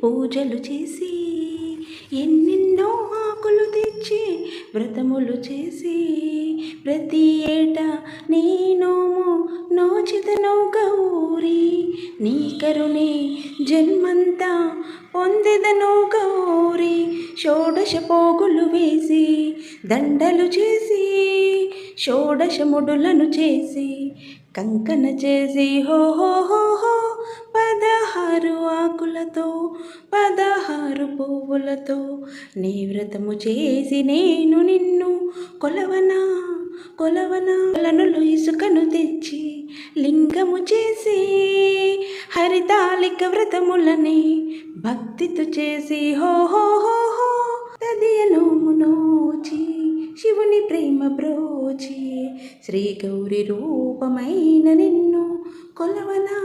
పూజలు చేసి ఎన్నెన్నో ఆకులు తెచ్చి వ్రతములు చేసి ప్రతి ఏటా నీ నోము నోచితను గౌరీ నీ కరుణే జన్మంతా పొందెదను గౌరీ షోడశ పోగులు వేసి దండలు చేసి షోడశ ముడులను చేసి కంకణ చేసి హో హో హో హో ఆకులతో పదహారు పువ్వులతో నీ వ్రతము చేసి నేను నిన్ను కొలవనా కొలవనాలను ఇసుకను తెచ్చి లింగము చేసి హరితాళిక వ్రతములని భక్తితో చేసి హో హో హో హో తదియనోము నోచి శివుని ప్రేమ బ్రోచి శ్రీ గౌరి రూపమైన నిన్ను కొలవనా?